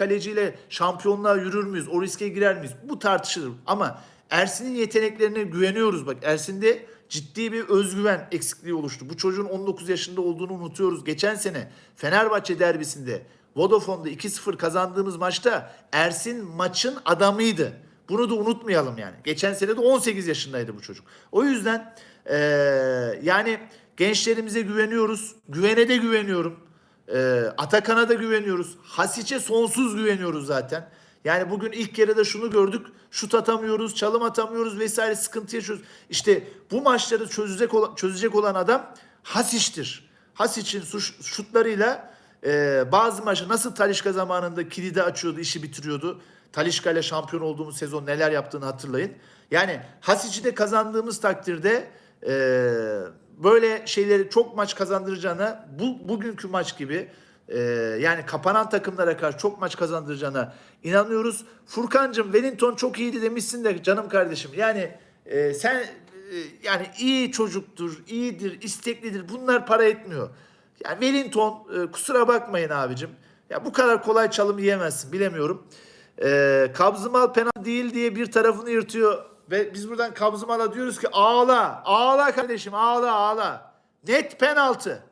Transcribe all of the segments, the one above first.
kaleciyle şampiyonluğa yürür müyüz? O riske girer miyiz? Bu tartışılır. Ama Ersin'in yeteneklerine güveniyoruz. Bak Ersin'de ciddi bir özgüven eksikliği oluştu. Bu çocuğun 19 yaşında olduğunu unutuyoruz. Geçen sene Fenerbahçe derbisinde Vodafone'da 2-0 kazandığımız maçta Ersin maçın adamıydı. Bunu da unutmayalım yani. Geçen sene de 18 yaşındaydı bu çocuk. O yüzden eee, yani gençlerimize güveniyoruz. Güvene de güveniyorum. Eee, Atakan'a da güveniyoruz. Hasic'e sonsuz güveniyoruz zaten. Yani bugün ilk yarıda şunu gördük. Şut atamıyoruz, çalım atamıyoruz vesaire sıkıntı yaşıyoruz. İşte bu maçları çözecek olan, çözecek olan adam Hasic'tir. Hasic'in şutlarıyla e, bazı maçı nasıl Talişka zamanında kilidi açıyordu, işi bitiriyordu. Talişka ile şampiyon olduğumuz sezon neler yaptığını hatırlayın. Yani Hasic'i de kazandığımız takdirde e, böyle şeyleri çok maç kazandıracağına bu bugünkü maç gibi e, yani kapanan takımlara karşı çok maç kazandıracağına inanıyoruz. Furkancığım Wellington çok iyiydi demişsin de canım kardeşim. Yani e, sen e, yani iyi çocuktur, iyidir, isteklidir. Bunlar para etmiyor. Yani Wellington e, kusura bakmayın abicim. Ya bu kadar kolay çalım yiyemezsin bilemiyorum. E, Kabzımal penaltı değil diye bir tarafını yırtıyor ve biz buradan Kabzımal'a diyoruz ki ağla, ağla kardeşim, ağla, ağla. Net penaltı.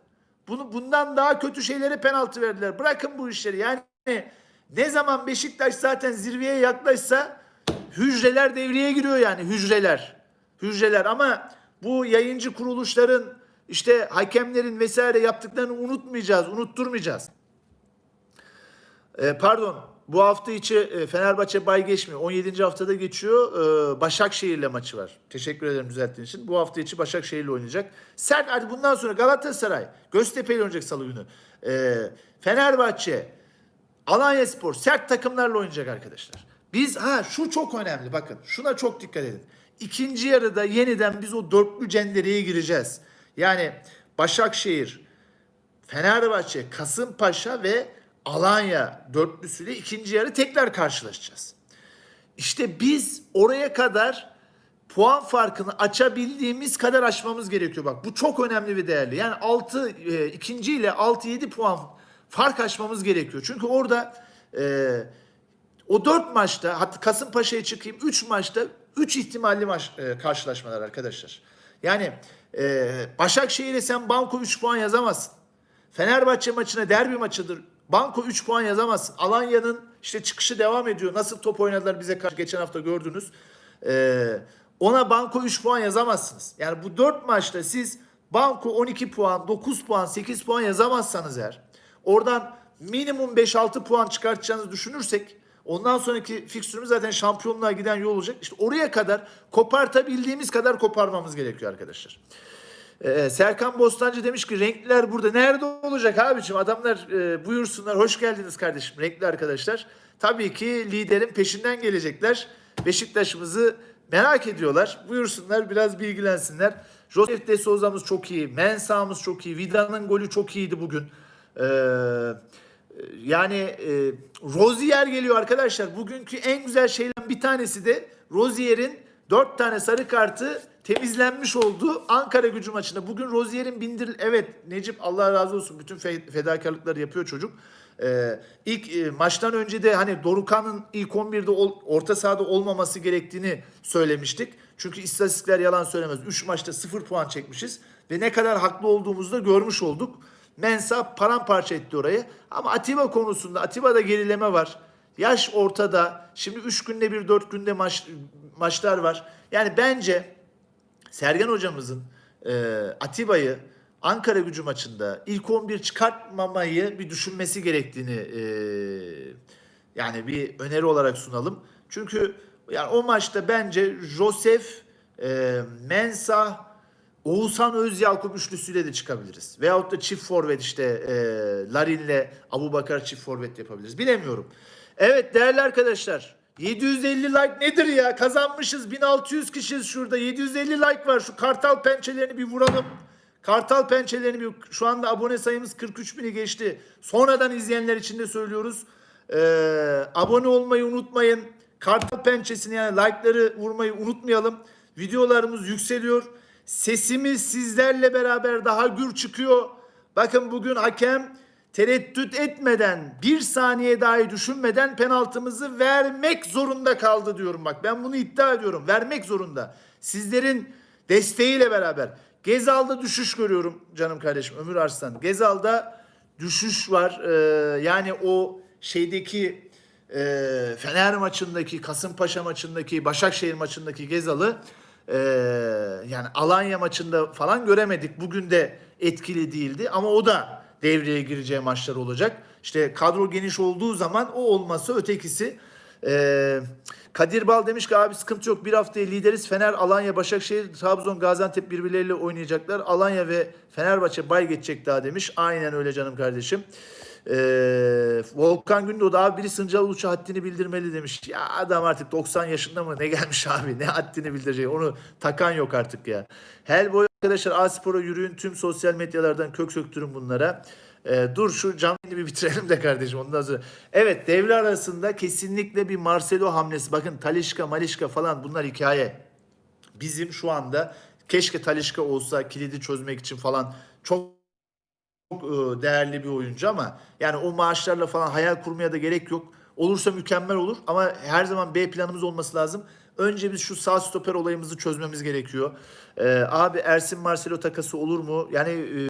Bunu bundan daha kötü şeylere penaltı verdiler. Bırakın bu işleri. Yani ne zaman Beşiktaş zaten zirveye yaklaşsa hücreler devreye giriyor yani hücreler. Hücreler ama bu yayıncı kuruluşların işte hakemlerin vesaire yaptıklarını unutmayacağız, unutturmayacağız. Ee, pardon bu hafta içi e, Fenerbahçe bay geçmiyor. 17. haftada geçiyor. Ee, Başakşehir'le maçı var. Teşekkür ederim düzelttiğin için. Bu hafta içi Başakşehir'le oynayacak. Sert hadi bundan sonra Galatasaray, Göztepe ile oynayacak salı günü. Ee, Fenerbahçe, Alanya Spor sert takımlarla oynayacak arkadaşlar. Biz ha şu çok önemli bakın şuna çok dikkat edin. İkinci yarıda yeniden biz o dörtlü cendereye gireceğiz. Yani Başakşehir, Fenerbahçe, Kasımpaşa ve Alanya dörtlüsüyle ikinci yarı tekrar karşılaşacağız. İşte biz oraya kadar puan farkını açabildiğimiz kadar açmamız gerekiyor. Bak bu çok önemli bir değerli. Yani 6 e, ikinci ile 6-7 puan fark açmamız gerekiyor. Çünkü orada e, o 4 maçta hatta Kasımpaşa'ya çıkayım 3 maçta 3 ihtimalli maç e, karşılaşmalar arkadaşlar. Yani e, Başakşehir'e sen banko 3 puan yazamazsın. Fenerbahçe maçına derbi maçıdır. Banko 3 puan yazamazsın. Alanya'nın işte çıkışı devam ediyor. Nasıl top oynadılar bize karşı geçen hafta gördünüz. Ee, ona banko 3 puan yazamazsınız. Yani bu 4 maçta siz banko 12 puan, 9 puan, 8 puan yazamazsanız eğer oradan minimum 5-6 puan çıkartacağınızı düşünürsek ondan sonraki fikstürümüz zaten şampiyonluğa giden yol olacak. İşte oraya kadar kopartabildiğimiz kadar koparmamız gerekiyor arkadaşlar. Ee, Serkan Bostancı demiş ki renkliler burada. Nerede olacak abiciğim? Adamlar e, buyursunlar. Hoş geldiniz kardeşim. Renkli arkadaşlar. Tabii ki liderin peşinden gelecekler. Beşiktaş'ımızı merak ediyorlar. Buyursunlar biraz bilgilensinler. Josef de Souza'mız çok iyi. Mensah'ımız çok iyi. Vida'nın golü çok iyiydi bugün. Ee, yani e, Rozier geliyor arkadaşlar. Bugünkü en güzel şeylerden bir tanesi de Rozier'in 4 tane sarı kartı temizlenmiş olduğu Ankara gücü maçında. Bugün Rozier'in bindir evet Necip Allah razı olsun bütün fe- fedakarlıkları yapıyor çocuk. Ee, ilk e, maçtan önce de hani Dorukan'ın ilk 11'de ol- orta sahada olmaması gerektiğini söylemiştik. Çünkü istatistikler yalan söylemez. 3 maçta 0 puan çekmişiz ve ne kadar haklı olduğumuzu da görmüş olduk. Mensa paramparça etti orayı. Ama Atiba konusunda Atiba'da gerileme var. Yaş ortada. Şimdi 3 günde bir 4 günde maç, maçlar var. Yani bence Sergen hocamızın e, Atiba'yı Ankara gücü maçında ilk 11 çıkartmamayı bir düşünmesi gerektiğini e, yani bir öneri olarak sunalım. Çünkü yani o maçta bence Josef, e, Mensah, Oğuzhan Özyalkut üçlüsüyle de çıkabiliriz. Veyahut da çift forvet işte e, Larin'le Abu Bakar çift forvet yapabiliriz. Bilemiyorum. Evet değerli arkadaşlar 750 like nedir ya? Kazanmışız 1600 kişiyiz şurada. 750 like var. Şu kartal pençelerini bir vuralım. Kartal pençelerini bir şu anda abone sayımız 43 bini geçti. Sonradan izleyenler için de söylüyoruz. Ee, abone olmayı unutmayın. Kartal pençesini yani like'ları vurmayı unutmayalım. Videolarımız yükseliyor. Sesimiz sizlerle beraber daha gür çıkıyor. Bakın bugün hakem tereddüt etmeden, bir saniye dahi düşünmeden penaltımızı vermek zorunda kaldı diyorum bak. Ben bunu iddia ediyorum. Vermek zorunda. Sizlerin desteğiyle beraber. Gezal'da düşüş görüyorum canım kardeşim Ömür Arslan. Gezal'da düşüş var. Ee, yani o şeydeki e, Fener maçındaki, Kasımpaşa maçındaki, Başakşehir maçındaki Gezal'ı e, yani Alanya maçında falan göremedik. Bugün de etkili değildi ama o da devreye gireceği maçlar olacak. İşte kadro geniş olduğu zaman o olmasa ötekisi. E, Kadir Bal demiş ki abi sıkıntı yok bir haftaya lideriz. Fener, Alanya, Başakşehir, Trabzon, Gaziantep birbirleriyle oynayacaklar. Alanya ve Fenerbahçe bay geçecek daha demiş. Aynen öyle canım kardeşim. Ee, Volkan Gündoğdu abi biri Sıncal Uluç'a haddini bildirmeli demiş. Ya adam artık 90 yaşında mı ne gelmiş abi ne haddini bildirecek onu takan yok artık ya. Hellboy arkadaşlar A-Spor'a yürüyün tüm sosyal medyalardan kök söktürün bunlara. Ee, dur şu canlı bir bitirelim de kardeşim ondan sonra. Evet devre arasında kesinlikle bir Marcelo hamlesi. Bakın Talişka, Malişka falan bunlar hikaye. Bizim şu anda keşke Talişka olsa kilidi çözmek için falan çok çok e, değerli bir oyuncu ama yani o maaşlarla falan hayal kurmaya da gerek yok. Olursa mükemmel olur ama her zaman B planımız olması lazım. Önce biz şu sağ stoper olayımızı çözmemiz gerekiyor. Ee, abi Ersin Marcelo takası olur mu? Yani e,